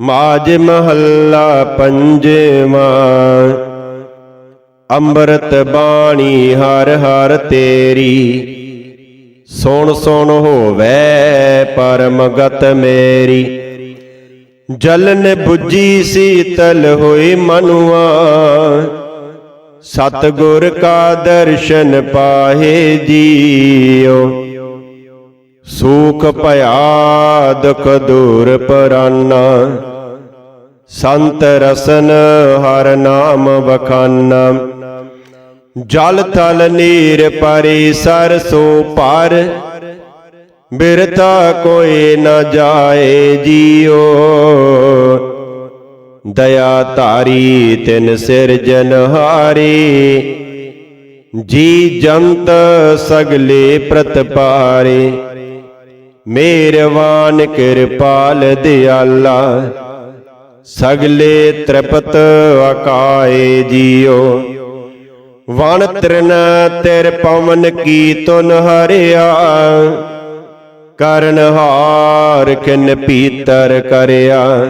ਮਾਜ ਮਹੱਲਾ ਪੰਜਵਾਂ। ਅੰਮ੍ਰਿਤ ਬਾਣੀ ਹਰ ਹਰ ਤੇਰੀ। ਸੁਣ ਸੁਣ ਹੋਵੇ ਪਰਮ ਮੇਰੀ। ਜਲਨ 부ਜੀ ਸੀਤਲ ਹੋਈ ਮਨੁਆ। ਸਤਗੁਰ ਕਾ ਦਰਸ਼ਨ ਪਾਹੇ ਜੀਓ। ਸੂਖ ਭਇਆ ਦੁਖ ਦੂਰ ਪਰਾਨਾ। ਸੰਤ ਰਸਨ ਹਰ ਨਾਮ ਵਖਾਨ। ਜਲ ਥਲ ਨੀਰ ਪਰੀ ਸਰਸੋ ਪਰ। ਬਿਰਤਾ ਕੋਈ ਨਾ ਜਾਏ ਜੀਓ। ਦਇਆ ਧਾਰੀ ਤਿਨ ਸਿਰਜਨਹਾਰੀ ਜੀ ਜੰਤ ਸਗਲੇ ਪ੍ਰਤਪਾਰੇ ਮੇਰਵਾਨ ਕਿਰਪਾਲ ਦਿਆਲਾ। ਸਗਲੇ ਤ੍ਰਿਪਤ ਅਕਾਏ ਜੀਓ। ਵਣ ਤ੍ਰਿਨ ਤਿਰ ਪਵਨ ਕੀ ਤੁਨ ਹਰਿਆ। ਕਰਨ ਹਾਰ ਕਿਨ ਪੀਤਰ ਕਰਿਆ।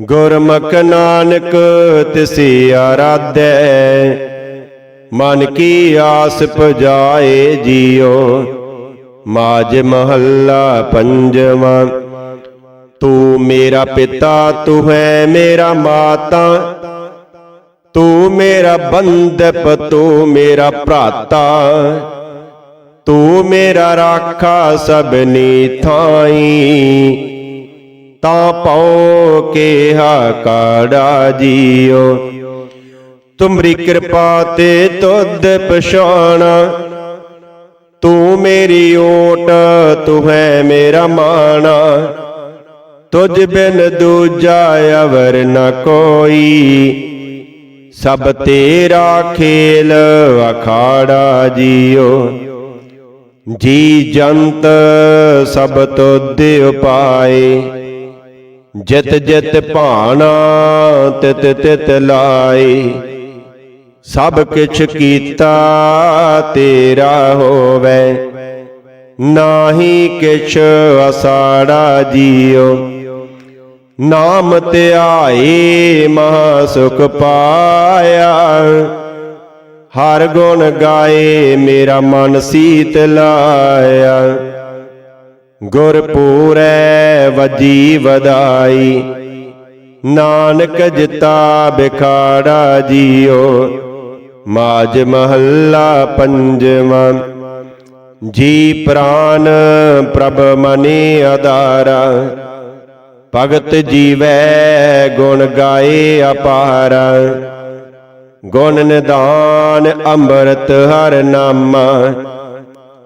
ਗੁਰਮਖ ਨਾਨਕ ਤਿਸੀ ਆਰਾਧੈ। ਮਨ ਕੀ ਆਸ ਪੁਜਾਏ ਜੀਓ। ਮਾਜ ਮਹੱਲਾ ਪੰਜਵਾਂ। ਤੂੰ ਮੇਰਾ ਪਿਤਾ, ਤੂੰ ਹੈ ਮੇਰਾ ਮਾਤਾ। ਤੂੰ ਮੇਰਾ ਬੰਦਪ ਤੂੰ ਮੇਰਾ ਭਰਾਤਾ। ਤੂੰ ਮੇਰਾ ਰਾਖਾ ਸਭਨੀ ਥਾਈ। ਤਾਂ ਪਉ ਕੇ ਕਾੜਾ ਜੀਓ। ਤੁਮਰੀ ਕਿਰਪਾ ਤੇ ਤੁਧ ਪਛਾਣਾ। ਤੂੰ ਮੇਰੀ ਓਟ, ਤੂੰ ਹੈ ਮੇਰਾ ਮਾਣਾ। ਤੁਝ ਬਿਨ ਦੂਜਾ ਅਵਰ ਨ ਕੋਈ। ਸਭ ਤੇਰਾ ਖੇਲ ਅਖਾੜਾ ਜੀਓ। ਜੀ ਜੰਤ ਸਭ ਤੁਧ ਉਪਾਏ। ਜਿਤ ਜਿਤ ਭਾਣਾ ਤਿਤ ਤਿਤ ਲਾਏ। ਸਭ ਕਿਛ ਕੀਤਾ ਤੇਰਾ ਹੋਵੇ। ਨਾਹੀ ਕਿਛ ਅਸਾੜਾ ਜੀਓ। ਨਾਮ ਧਿਆਏ ਮਹਾ ਸੁਖ ਪਾਇਆ। ਹਰ ਗੁਣ ਗਾਏ, ਮੇਰਾ ਮਨ ਸੀਤ ਲਾਇਆ। ਗੁਰ ਪੂਰੈ ਵਜੀ ਵਧਾਈ। ਨਾਨਕ ਜਿਤਾ ਬਿਖਾੜਾ ਜੀਓ। ਮਾਜ ਮਹੱਲਾ ਪੰਜਵਾਂ। ਜੀ ਪ੍ਰਾਨ ਪ੍ਰਭ ਮਨੀ ਆਧਾਰਾ ਭਗਤ ਜੀਵੈ ਗੁਣ ਗਾਏ ਅਪਾਰ। ਗੁਣ ਨਿਦਾਨ ਅੰਮ੍ਰਿਤ ਹਰ ਨਾਮਾ।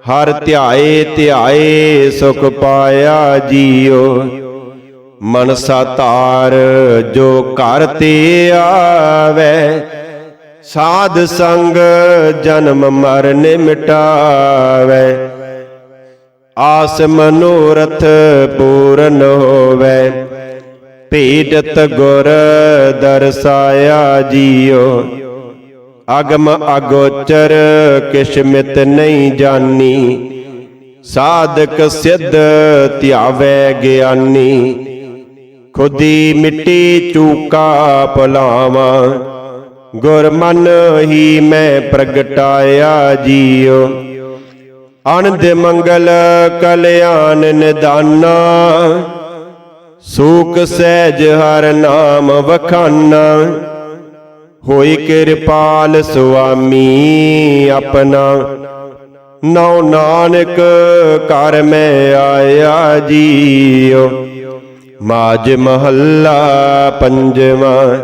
ਹਰ ਧਿਆਏ ਧਿਆਏ ਸੁਖ ਪਾਇਆ ਜੀਓ ਮਨਸਾ ਤਾਰ ਜੋ ਘਰ ਤੇ ਆਵੇ, ਸਾਧ ਸੰਗ ਜਨਮ ਮਰਨ ਮਿਟਾਵੇ। ਆਸ ਮਨੋਰਥ ਪੂਰਨ ਹੋਵੇ। ਭੇਟਤ ਗੁਰ ਦਰਸਾਇਆ ਜੀਓ। ਅਗਮ ਅਗੋਚਰ ਕਿਸ਼ਮਿਤ ਨਹੀਂ ਜਾਣੀ ਸਾਧਕ ਸਿੱਧ ਧਿਆਵੇ ਗਿਆਨੀ। ਖੁਦੀ ਮਿੱਟੀ ਚੂਕਾ ਭੁਲਾਵਾਂ। ਗੁਰਮਨ ਹੀ ਮੈਂ ਪ੍ਰਗਟਾਇਆ ਜੀਓ। ਆਨੰਦ ਮੰਗਲ, ਕਲਿਆਣ ਨਿਦਾਨਾ। ਸੂਖ ਸਹਿਜ ਹਰ ਨਾਮ ਵਖਾਨਾ। ਹੋਈ ਕਿਰਪਾਲ ਸੁਆਮੀ ਆਪਣਾ। ਨੌ ਨਾਨਕ ਕਰ ਮੈਂ ਆਇਆ ਜੀਓ। ਮਾਜ ਮਹੱਲਾ ਪੰਜਵਾਂ।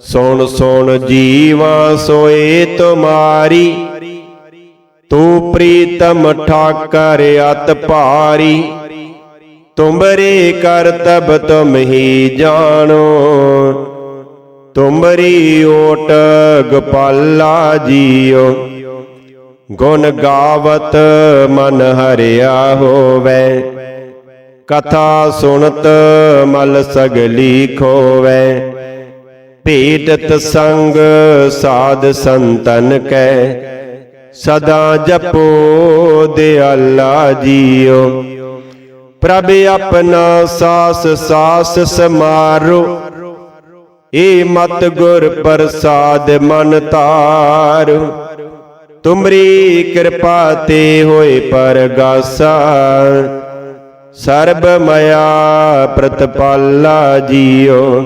ਸੁਣ ਸੁਣ ਜੀਵਾ ਸੋਏ ਤੁਮਾਰੀ। ਤੂੰ ਪ੍ਰੀਤਮ ਠਾਕਰ ਅਤ ਭਾਰੀ, ਤੁਮਰੇ ਕਰਤਬ ਤੁਮ ਹੀ ਜਾਣੋ। ਤੁਮਰੀ ਓਟ ਗੋਪਾਲਾ ਜੀਓ, ਗੁਣ ਗਾਵਤ ਮਨ ਹਰਿਆ ਹੋਵੇ। ਕਥਾ ਸੁਣਤ ਮਲ ਸਗਲੀ ਖੋਵੇ। ਭੇਟਤ ਸੰਗ ਸਾਧ ਸੰਤਨ ਕੈ ਸਦਾ ਜਪੋ ਦਿਆਲਾ ਜੀਓ। ਪ੍ਰਭ ਆਪਣਾ ਸਾਸ ਸਾਸ ਸਮਾਰੋ। ਏ ਮਤ ਗੁਰ ਪ੍ਰਸਾਦ ਮਨ ਤਾਰ ਤੁਮਰੀ ਕਿਰਪਾ ਤੇ ਹੋਏ ਪਰਗਾਸਾ। ਸਰਬ ਮਇਆ ਪ੍ਰਤਪਾਲਾ ਜੀਓ।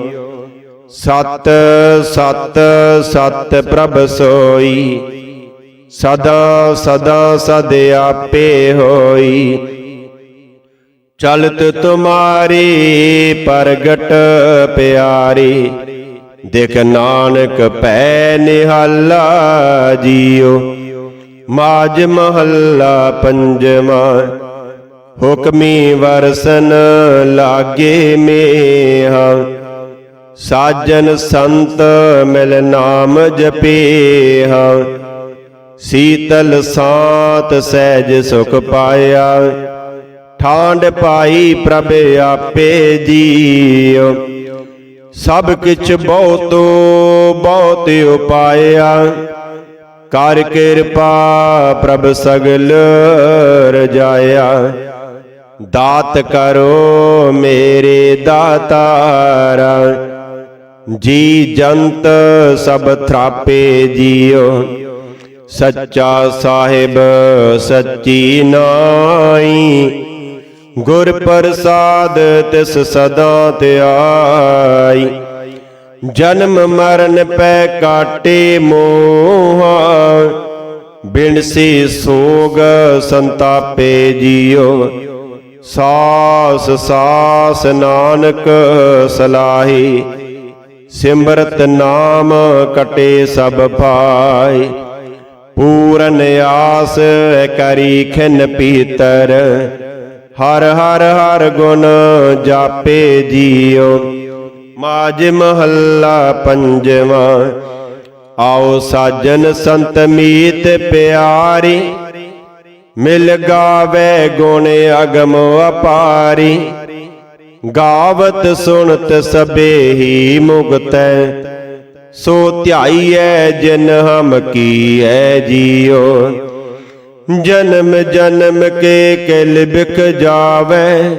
ਸਤ ਸਤ ਸਤ ਪ੍ਰਭ ਸੋਈ। ਸਦਾ ਸਦਾ, ਸਦ ਆਪੇ ਹੋਈ। ਚਲਤ ਤੁਮਾਰੀ, ਪ੍ਰਗਟ ਪਿਆਰੀ। ਦੇਖ ਨਾਨਕ ਪੈ ਨਿਹਾਲਾ ਜੀਓ। ਮਾਜ ਮਹੱਲਾ ਪੰਜਵਾ। ਹੁਕਮੀ ਵਰਸਨ ਲਾਗੇ ਮੇਹਾ। ਸਾਜਨ ਸੰਤ ਮਿਲ ਨਾਮ ਜਪੇਹਾ। ਸੀਤਲ ਸਾਤ ਸਹਿਜ ਸੁਖ ਪਾਇਆ। ਠਾਂਡ ਪਾਈ ਪ੍ਰਭ ਆਪੇ ਜੀਉ ਸਭ ਕਿਛ ਬਹੁਤੋ ਬਹੁਤ ਉਪਾਇਆ। ਕਰ ਕਿਰਪਾ ਪ੍ਰਭ ਸਗਲ ਰਜਾਇਆ। ਦਾਤ ਕਰੋ ਮੇਰੇ ਦਾਤਾਰਾ। ਜੀ ਜੰਤ ਸਭ ਥਰਾਪੇ ਜੀਓ। ਸੱਚਾ ਸਾਹਿਬ, ਸੱਚੀ ਨਾਈ। ਗੁਰ ਪ੍ਰਸਾਦ ਤਿਸ ਸਦਾ ਧਿਆਈ ਜਨਮ ਮਰਨ ਪੈ ਕਾਟੇ ਮੋਹਾ। ਬਿਨਸੀ ਸੋਗ ਸੰਤਾਪੇ ਜੀਓ ਸਾਸ ਸਾਸ ਨਾਨਕ ਸਲਾਹੀ। ਸਿਮਰਤ ਨਾਮ ਕਟੇ ਸਭ ਪਾਈ ਪੂਰਨ ਆਸ ਕਰੀ ਖਿਨ ਪੀਤਰ। ਹਰ ਹਰ ਹਰ ਗੁਣ ਜਾਪੇ ਜੀਉ। ਮਾਜ ਮਹੱਲਾ ਪੰਜਵਾਂ। ਆਓ ਸਾਜਨ ਸੰਤ ਮੀਤ ਪਿਆਰੀ। ਮਿਲ ਗਾਵੇ ਗੁਣ ਅਗਮ ਅਪਾਰੀ। ਗਾਵਤ ਸੁਣਤ ਸਬੇ ਹੀ ਮੁਕਤੈ। ਸੋ ਧਿਆਈਐ ਜਿਨ ਹਮ ਕੀਐ ਜੀਓ। ਜਨਮ ਜਨਮ ਕੇ ਕਿਲ ਬਿਕ ਜਾਵੇ।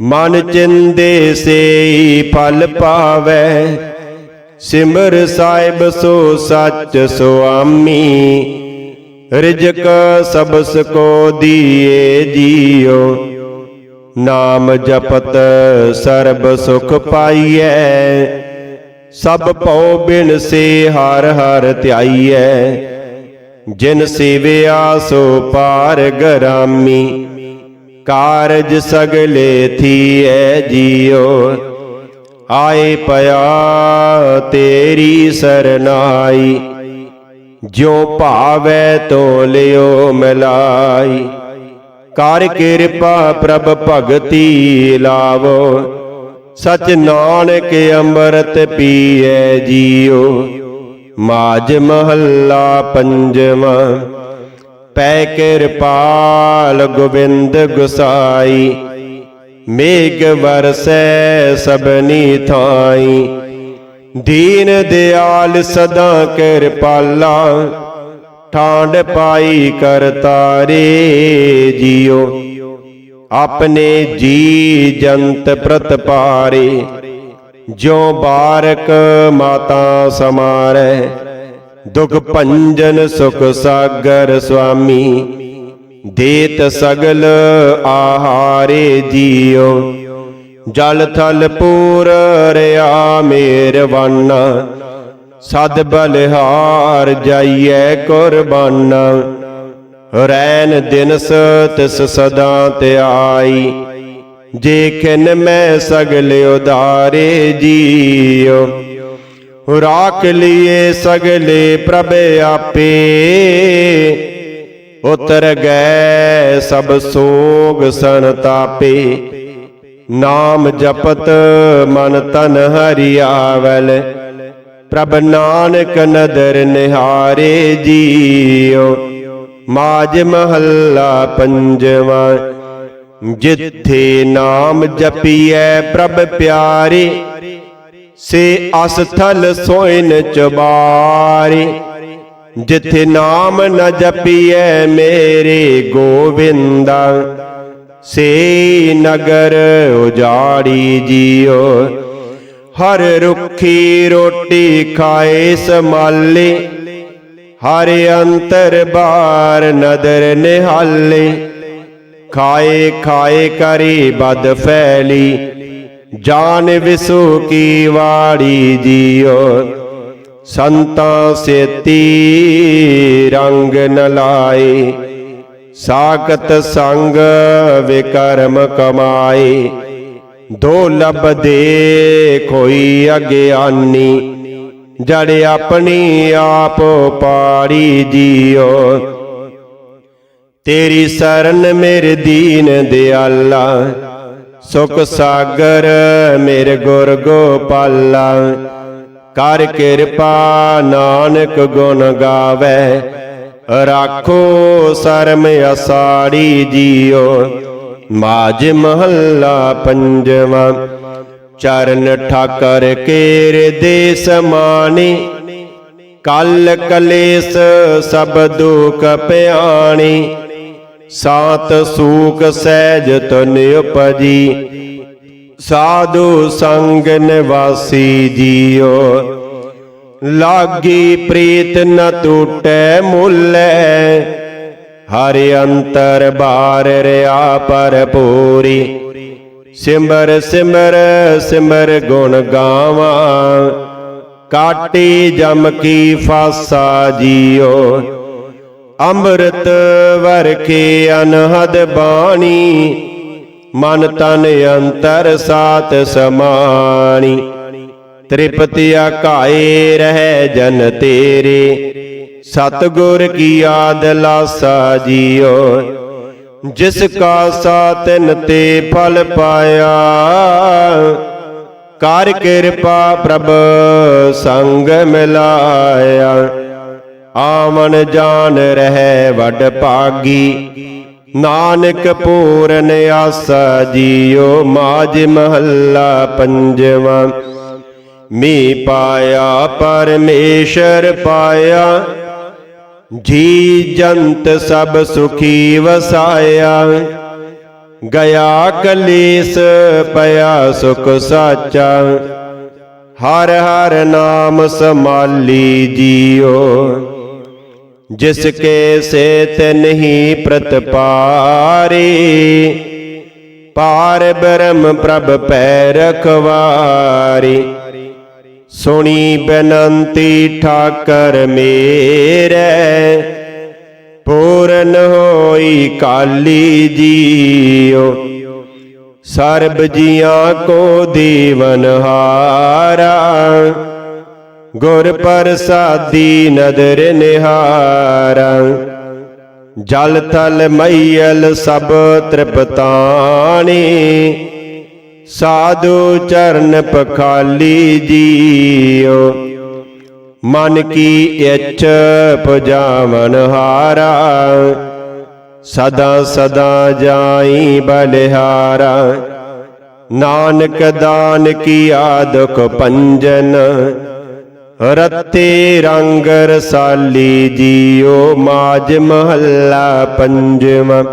ਮਨ ਚਿੰਦੇ ਸੇਈ ਫਲ ਪਾਵੇ। ਸਿਮਰ ਸਾਹਿਬ ਸੋ ਸੱਚ ਸੁਆਮੀ ਰਿਜਕ ਸਬਸ ਕੋ ਦੀਏ ਜੀਓ। ਨਾਮ ਜਪਤ ਸਰਬ ਸੁਖ ਪਾਈਐ। ਸਭ ਭਉ ਬਿਨ ਸੇ ਹਰ ਹਰ ਧਿਆਈਐ। ਜਿਨ ਸੇਵਿਆ ਸੋ ਪਾਰ ਗਰਾਮੀ। ਕਾਰਜ ਸਗਲੇ ਥੀਐ ਜੀਓ। ਆਏ ਪਿਆ ਤੇਰੀ ਸਰਨਾਈ। ਜਿਉ ਭਾਵੈ ਤੋ ਲਿਓ ਮਲਾਈ। ਕਰ ਕਿਰਪਾ ਪ੍ਰਭ ਭਗਤੀ ਲਾਵੋ। ਸਚ ਨਾਨਕ ਅੰਮ੍ਰਿਤ ਪੀਐ ਜੀਉ ਮਾਜ ਮਹੱਲਾ ਪੰਜਵਾਂ। ਪੈ ਕਿਰਪਾਲ ਗੋਬਿੰਦ ਗੁਸਾਈ। ਮੇਘ ਵਰਸੈ ਸਭਨੀ ਥਾਈ। ਦੀਨ ਦਿਆਲ ਸਦਾ ਕਿਰਪਾਲਾ। ਠਾਂਡ ਪਾਈ ਕਰਤਾਰੇ ਜੀਉ ਆਪਣੇ ਜੀ ਜੰਤ ਪ੍ਰਤ ਪਾਰੇ, ਜਿਉ ਬਾਰਕ ਮਾਤਾ ਸਮਾਰੈ। ਦੁਖ ਭੰਜਨ ਸੁਖ ਸਾਗਰ ਸੁਆਮੀ, ਦੇਤ ਸਗਲ ਆਹਾਰੇ ਜੀਉ। ਜਲ ਥਲ ਪੂਰ ਰਿਆ ਮੇਰਵਾਨਾ ਸਦ ਬਲਿਹਾਰ ਜਾਈਐ ਕੁਰਬਾਨਾ। ਰੈਨ ਦਿਨਸ ਤਿਸ ਸਦਾ ਧਿਆਈ ਜੇਖਨ ਮੈਂ ਸਗਲ ਉਦਾਰੇ ਜੀਉ ਰਾਖ ਲਿਏ ਸਗਲੇ ਪ੍ਰਭ ਆਪੇ। ਉਤਰ ਗਏ ਸਭ ਸੋਗ ਸੰਤਾਪੇ ਨਾਮ ਜਪਤ ਮਨ ਤਨ ਹਰਿਆਵਲ। ਪ੍ਰਭ ਨਾਨਕ ਨਦਰ ਨਿਹਾਰੇ ਜੀਉ ਮਾਜ ਮਹੱਲਾ ਪੰਜਵਾਂ, ਜਿੱਥੇ ਨਾਮ ਜਪੀਐ ਪ੍ਰਭ ਪਿਆਰੇ, ਸੇ ਅਸਥਲ ਸੋਇਨ ਚਬਾਰੇ, ਜਿੱਥੇ ਨਾਮ ਨ ਜਪੀਐ ਮੇਰੇ ਗੋਵਿੰਦਾ, ਸੇ ਨਗਰ ਉਜਾੜੀ ਜੀਓ, ਹਰ ਰੁੱਖੀ ਰੋਟੀ ਖਾਏ ਸਮਾਲੇ ਹਰ ਅੰਤਰ ਬਾਰ ਨਦਰ ਨਿਹਾਲੇ, ਖਾਏ ਖਾਏ ਕਰੀ ਬਦ ਫੈਲੀ, ਜਾਨ ਵਿਸੂ ਕੀ ਵਾੜੀ ਜੀਓ ਸੰਤਾਂ ਸੇਤੀ ਰੰਗ ਨ ਲਾਏ, ਸਾਖਤ ਸੰਗ ਵਿਕਰਮ ਕਮਾਏ, ਦੋ ਲਬਦੇ ਕੋਈ ਅਗਿਆਨੀ ਜੜ ਆਪਣੀ ਆਪ ਪਾੜੀ ਜੀਓ। ਤੇਰੀ ਸਰਨ ਮੇਰੇ ਦੀਨ ਦਿਆਲਾ, ਸੁਖ ਸਾਗਰ ਮੇਰੇ ਗੁਰ ਗੋਪਾਲਾ। ਕਰ ਕਿਰਪਾ ਨਾਨਕ ਗੁਣ ਗਾਵੇ, ਰਾਖੋ ਸਰਮ ਅਸਾੜੀ ਜੀਓ। ਮਾਜ ਮਹੱਲਾ ਪੰਜਵਾਂ। ਚਰਨ ਠਾਕਰ ਕੇਰ ਦੇ ਸਮਾਨੇ ਕਲ ਕਲੇਸ ਸਭ ਦੁਖ ਪਿਆਣੀ। ਸਾਤ ਸੂਖ ਸਹਿਜ ਤਨ ਉਪਜੀ, ਸਾਧੂ ਸੰਗ ਨਿਵਾਸੀ ਜੀਓ। ਲਾਗੀ ਪ੍ਰੀਤ ਨ ਟੂਟੈ ਮੁੱਲੈ, ਹਰਿ ਅੰਤਰ ਬਾਰ ਰਿਆ ਪਰਪੂਰੀ ਸਿਮਰ ਸਿਮਰ ਸਿਮਰ ਗੁਣ ਗਾਵਾਂ। ਕਾਟੀ ਜਮ ਕੀ ਫਾਸਾ ਜੀਓ। ਅੰਮ੍ਰਿਤ ਵਰਖੇ ਅਨਹਦ ਬਾਣੀ। ਮਨ ਤਨ ਅੰਤਰ ਸਾਤ ਸਮਾਣੀ। ਤ੍ਰਿਪਤਿ ਆਕਾਏ ਰਹਿ ਜਨ ਤੇਰੇ। ਸਤਗੁਰ ਕੀ ਆਦ ਲਾਸਾ ਜੀਓ। ਜਿਸ ਕਾ ਸਾਤਨ ਤੇ ਫਲ ਪਾਇਆ, ਕਰ ਕਿਰਪਾ ਪ੍ਰਭ ਸੰਗ ਮਿਲਾਇਆ। ਆਮਨ ਜਾਨ ਰਹਿ ਵੱਡ ਭਾਗੀ, ਨਾਨਕ ਪੂਰਨ ਆਸਾ ਜੀਓ ਮਾਜ ਮਹੱਲਾ ਪੰਜਵਾਂ। ਮੀ ਪਾਇਆ, ਪਰਮੇਸ਼ਰ ਪਾਇਆ ਜੀ ਜੰਤ ਸਭ ਸੁਖੀ ਵਸਾਇਆ। ਗਿਆ ਕਲੇਸ, ਪਿਆ ਸੁਖ ਸਾਚਾ। ਹਰ ਹਰ ਨਾਮ ਸਮਾਲੀ ਜੀਓ। ਜਿਸ ਕੇ ਸੇ ਨਹੀਂ ਪ੍ਰਤਪਾਰੇ ਪਾਰ ਬ੍ਰਹਮ ਪ੍ਰਭ ਪੈ ਰਖਵਾਰੀ। ਸੁਣੀ ਬੇਨੰਤੀ ਠਾਕਰ ਮੇਰੇ। ਪੂਰਨ ਹੋਈ ਕਾਲੀ ਜੀਓ, ਸਰਬ ਜੀਆਂ ਕੋ ਦੇਵਨ ਹਾਰਾ। ਗੁਰ ਪ੍ਰਸਾਦੀ ਨਦਰ ਨਿਹਾਰਾ। ਜਲ ਥਲ ਮਈਲ ਸਭ ਤ੍ਰਿਪਤਾਣੀ। ਸਾਧੂ ਚਰਨ ਪਖਾਲੀ ਜੀਓ। ਮਨ ਕੀ ਇੱਛ ਪੁਜਾਵਨ ਹਾਰਾ। ਸਦਾ ਸਦਾ ਜਾਈ ਬਲਿਹਾਰਾ। ਨਾਨਕ ਦਾਨ ਕੀਆ ਦੁਖ ਪੰਜਨ। ਰਤੇ ਰੰਗ ਰਸਾਲੀ ਜੀਓ, ਮਾਜ ਮਹੱਲਾ ਪੰਜਵਾਂ।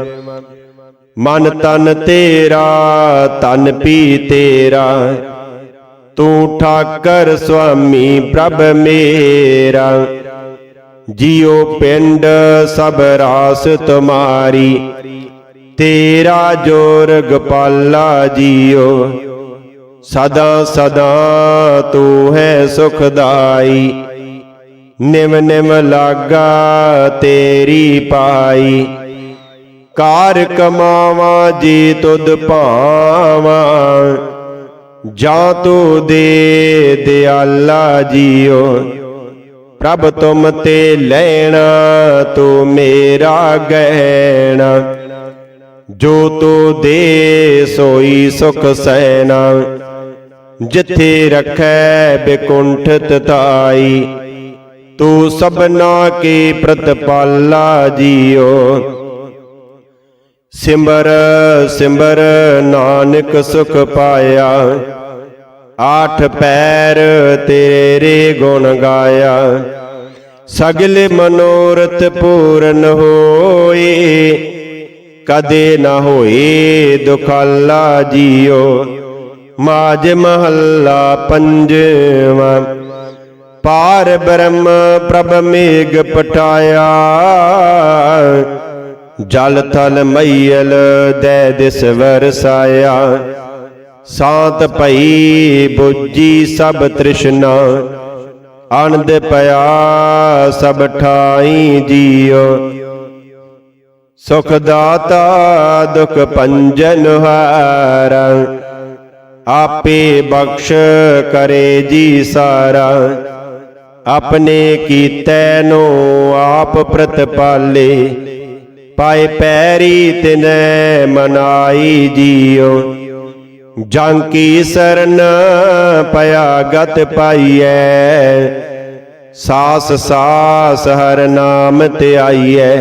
ਮਨ ਤਨ ਤੇਰਾ, ਤਨ ਪੀ ਤੇਰਾ। ਤੂੰ ਠਾਕਰ ਸੁਆਮੀ ਪ੍ਰਭ ਮੇਰਾ। ਜਿਉ ਪਿੰਡ ਸਭ ਰਾਸ ਤੁਮਾਰੀ ਤੇਰਾ ਜੋਰ ਗਪਾਲਾ ਜੀਓ ਸਦਾ ਸਦਾ ਤੂੰ ਹੈ ਸੁਖਦਾਈ। ਨਿਮ ਨਿਮ ਲਾਗਾ ਤੇਰੀ ਪਾਈ। ਕਾਰ ਕਮਾਵਾ, ਜੀ ਤੁਧ ਭਾਵਾਂ। ਜਾਂ ਤੂੰ ਦੇ ਦਿਆਲਾ ਜੀਓ, ਪ੍ਰਭ ਤੁਮ ਤੇ ਲੈਣਾ ਤੂੰ ਮੇਰਾ ਗਹਿਣਾ। ਜੋ ਤੂੰ ਦੇ ਸੋਈ ਸੁਖ ਸੈਨਾ ਜਿੱਥੇ ਰਖੈ ਬਿਕੁੰਠਤ ਤਾਈ। ਤੂੰ ਸਭਨਾ ਕੀ ਪ੍ਰਤਪਾਲਾ ਜੀਓ ਸਿਮਰ ਸਿਮਰ ਨਾਨਕ ਸੁਖ ਪਾਇਆ। ਆਠ ਪੈਰ ਤੇਰੇ ਗੁਣ ਗਾਇਆ। ਸਗਲ ਮਨੋਰਥ ਪੂਰਨ ਹੋਏ। ਕਦੇ ਨਾ ਹੋਏ ਦੁਖਾਲਾ ਜੀਓ। ਮਾਜ ਮਹੱਲਾ ਪੰਜਵਾ। ਪਾਰ ਬ੍ਰਹਮ ਪ੍ਰਭ ਮੇਗ ਪਟਾਇਆ ਜਲ ਥਲ ਮਈਲ ਦੇ ਦਿਸ ਵਰਸਾਇਆ। ਸਾਤ ਭਈ ਬੁੱਝੀ ਸਭ ਤ੍ਰਿਸ਼ਨਾ। ਆਨੰਦ ਪਿਆ ਸਭ ਠਾਈ ਜੀਓ। ਸੁਖ ਦਾਤਾ ਦੁਖ ਭੰਜਨ ਹਾਰਾ। ਆਪੇ ਬਖਸ਼ ਕਰੇ ਜੀ ਸਾਰਾ। ਆਪਣੇ ਕੀਤੈ ਨੂੰ ਆਪ ਪ੍ਰਤਪਾਲੇ। ਪਾਏ ਪੈਰੀ ਤਿਨੈ ਮਨਾਈ ਜੀਓ। ਜਾਂ ਕੀ ਸਰਨ ਪਿਆ ਗਤ ਪਾਈਐ। ਸਾਸ ਸਾਸ ਹਰ ਨਾਮ ਧਿਆਈਐ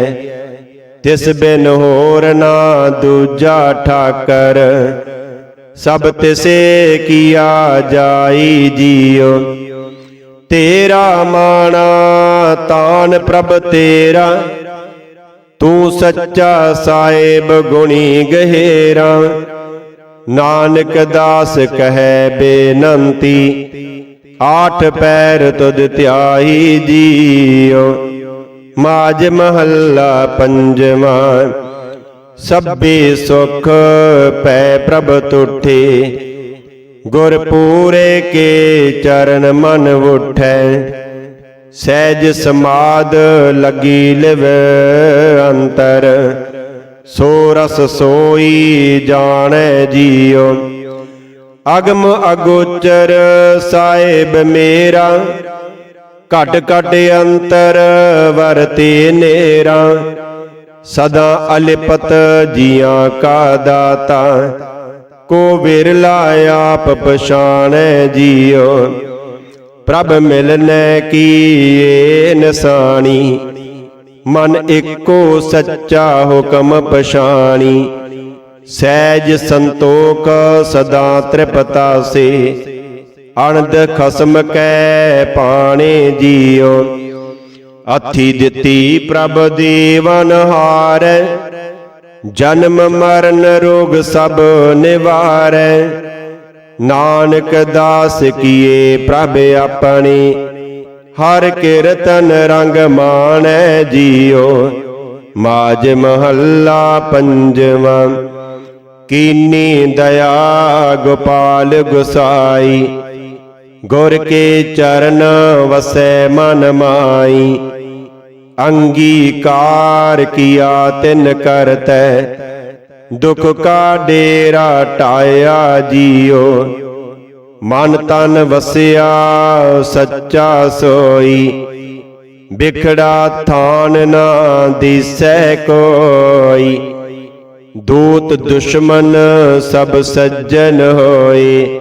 ਤਿਸ ਬਿਨ ਹੋਰ ਨਾ ਦੂਜਾ ਠਾਕਰ। ਸਭ ਤਿਸੇ ਕੀਆ ਜਾਈ ਜੀਓ। ਤੇਰਾ ਮਾਣਾ ਤਾਨ ਪ੍ਰਭ ਤੇਰਾ। ਤੂੰ ਸੱਚਾ ਸਾਹਿਬ ਗੁਣੀ ਗਹਿਰਾ। ਨਾਨਕ ਦਾਸ ਕਹੈ ਬੇਨੰਤੀ, ਆਠ ਪੈਰ ਤੁਧ ਧਿਆਈ ਜੀਓ। ਮਾਜ ਮਹੱਲਾ ਪੰਜਵਾ, ਸਭੇ ਸੁਖ ਪੈ ਪ੍ਰਭ ਤੁਠੇ। ਗੁਰ ਪੂਰੇ ਕੇ ਚਰਨ ਮਨ ਉਠੈ ਸਹਿਜ ਸਮਾਦ ਲਗੀ ਲਿਵ ਅੰਤਰ, ਸੋ ਰਸ ਸੋਈ ਜਾਣੈ ਜੀਉ। ਅਗਮ ਅਗੋਚਰ ਸਾਹਿਬ ਮੇਰਾ, ਘਟ ਘਟ ਅੰਤਰ ਵਰਤੇ ਨੇਰਾ। ਸਦਾ ਅਲਿਪਤ ਜੀਆਂ ਕਾ ਦਾਤਾ, ਕੋ ਵਿਰਲਾ ਆਪ ਪਛਾਣੈ ਜੀਉ। ਪ੍ਰਭ ਮਿਲਨੈ ਕੀਏ ਨਿਸਾਣੀ, ਮਨ ਇੱਕੋ ਸੱਚਾ ਹੁਕਮ ਪਛਾਣੀ। ਸਹਿਜ ਸੰਤੋਖ ਸਦਾ ਤ੍ਰਿਪਤਾ ਸੇ ਅਨੰਦ ਖਸਮ ਕੈ ਪਾਣੇ ਜੀਉ। ਅਥੀ ਦਿੱਤੀ ਪ੍ਰਭ ਦੇਵਨ ਹਾਰ, ਜਨਮ ਮਰਨ ਰੋਗ ਸਭ ਨਿਵਾਰੈ। ਨਾਨਕ ਦਾਸ ਕੀਏ ਪ੍ਰਭ ਆਪਣੀ, ਹਰ ਕੀਰਤਨ ਰੰਗ ਮਾਣੈ ਜੀਓ। ਮਾਜ ਮਹੱਲਾ ਪੰਜਵਾ, ਕੀਨੀ ਦਇਆ ਗੋਪਾਲ ਗੁਸਾਈ। ਗੁਰ ਕੇ ਚਰਨ ਵਸੈ ਮਨ ਮਾਈ। ਅੰਗੀਕਾਰ ਕੀਆ ਤਿਨ ਕਰਤੈ ਦੁਖ ਕਾ ਡੇਰਾ ਟਾਇਆ ਜੀਓ। ਮਨ ਤਨ ਵਸਿਆ, ਸੱਚਾ ਸੋਈ। ਬਿਖੜਾ ਥਾਨ ਨਾ ਦਿਸੈ ਕੋਈ। ਦੂਤ ਦੁਸ਼ਮਨ ਸਭ ਸੱਜਣ ਹੋਏ।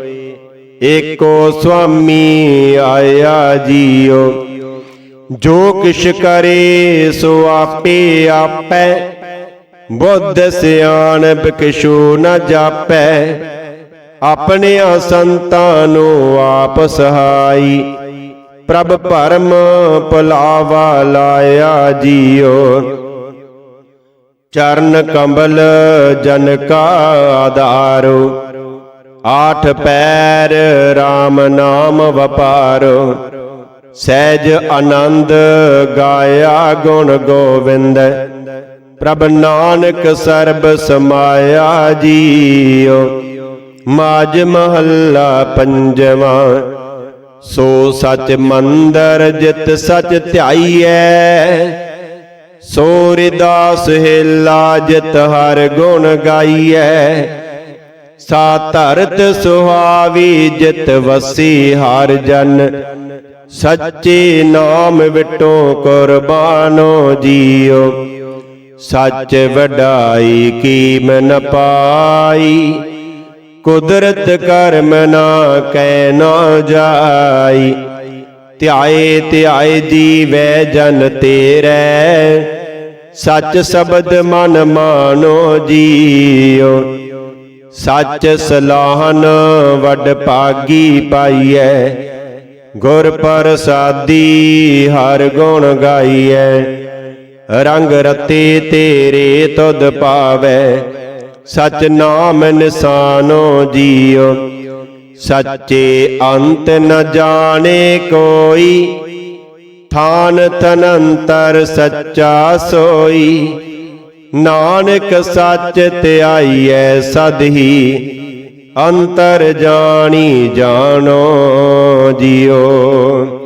ਏਕੋ ਸੁਆਮੀ ਆਇਆ ਜੀਓ। ਜੋ ਕਿਛ ਕਰੇ ਸੋ ਆਪੇ ਆਪੈ। ਬੁੱਧ ਸਿਆਣਪ ਕਿਛੂ ਨ ਜਾਪੈ ਆਪਣਿਆਂ ਸੰਤਾਂ ਨੂੰ ਆਪ ਸਹਾਈ। ਪ੍ਰਭ ਭਰਮ ਭੁਲਾਵਾ ਲਾਇਆ ਜੀਓ। ਚਰਨ ਕੰਬਲ ਜਨ ਕਾ ਆਧਾਰੋ। ਆਠ ਪੈਰ RAM ਨਾਮ ਵਪਾਰੋ। ਸਹਿਜ ਆਨੰਦ ਗਾਇਆ ਗੁਣ ਗੋਵਿੰਦ। ਪ੍ਰਭ ਨਾਨਕ ਸਰਬ ਸਮਾਇਆ ਜੀਓ। ਮਾਜ ਮਹੱਲਾ ਪੰਜਵਾ। ਸੋ ਸਚ ਮੰਦਰ ਜਿਤ ਸਚ ਧਿਆਈਐ। ਸੋ ਰਿਦਾਸ ਹਿਲਾ ਜਿਤ ਹਰ ਗੁਣ ਗਾਈਐ। ਸਾ ਧਰਤ ਸੁਹਾਵੀ ਜਿਤ ਵਸੀ ਹਰ ਜਨ। ਸੱਚੇ ਨਾਮ ਵਿਟੋ ਕੁਰਬਾਨੋ ਜੀਓ। ਸੱਚ ਵਡਾਈ ਕੀਮ ਨ ਪਾਈ? ਕੁਦਰਤ ਕਰਮ ਨਾ ਕੈ ਨਾ ਜਾਈ। ਧਿਆਏ ਧਿਆਏ ਜੀਵੈ ਜਨ ਤੇਰੇ। ਸੱਚ ਸ਼ਬਦ ਮਨ ਮਾਨੋ ਜੀਓ। ਸੱਚ ਸਲਾਹਨ ਵੱਡ ਭਾਗੀ ਪਾਈਐ। ਗੁਰ ਪ੍ਰਸਾਦੀ ਹਰ ਗੁਣ ਗਾਈਐ। ਰੰਗ ਰਤੇ ਤੇਰੇ ਤੁਧ ਪਾਵੈ। ਸਚ ਨਾਮ ਨਿਸਾਨੋ ਜੀਉ ਸੱਚੇ ਅੰਤ ਨ ਜਾਣੇ ਕੋਈ। ਥਾਨ ਤਨੰਤਰ ਸੱਚਾ ਸੋਈ। ਨਾਨਕ ਸੱਚ ਧਿਆਈਐ ਸਦਹੀ। ਅੰਤਰ ਜਾਣੀ ਜਾਣੋ ਜਿਉ